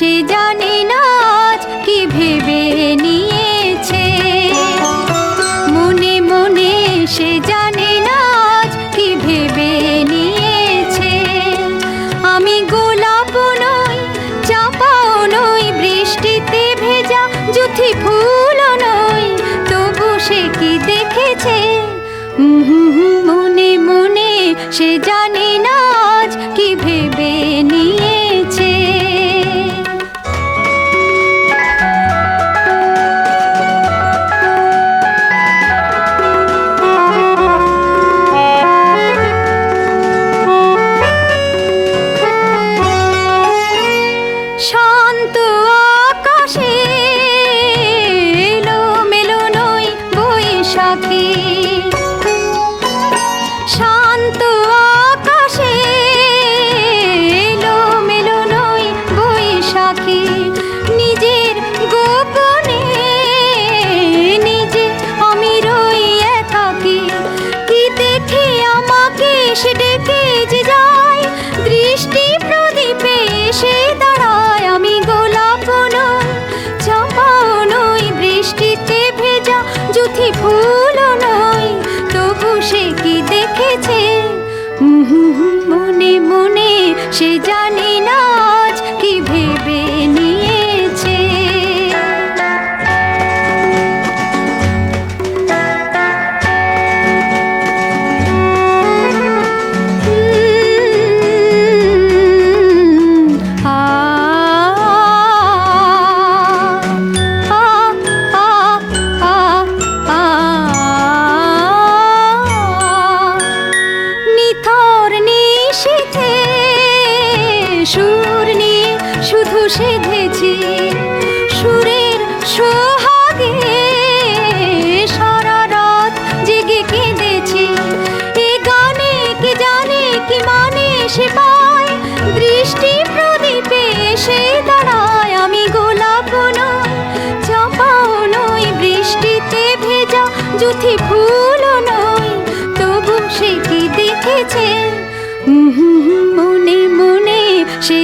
সে জানে নাচ কি ভেবে নিয়েছে। মনে মনে সে জানে নাচ কি ভেবে নিয়েছে। আমি গোলাপ নই, চাপাও নই, বৃষ্টিতে ভেজা যুথি ফুল নই, তবু সে কি দেখেছে? হুম 的。মনে মনে সে জানে না। শুধু সেধেছি সুরের সোহাগে। সারা রাত জেগে কেঁদেছি। এ গানে কি জানে, কি মানে সে পায়। দৃষ্টি প্রদীপে এসে দাঁড়ায় আমি গোলাপ নয় চাপাও নই, বৃষ্টিতে ভেজা জুথি ফুল নই। তবু সে কি দেখেছে? মনে মনে সে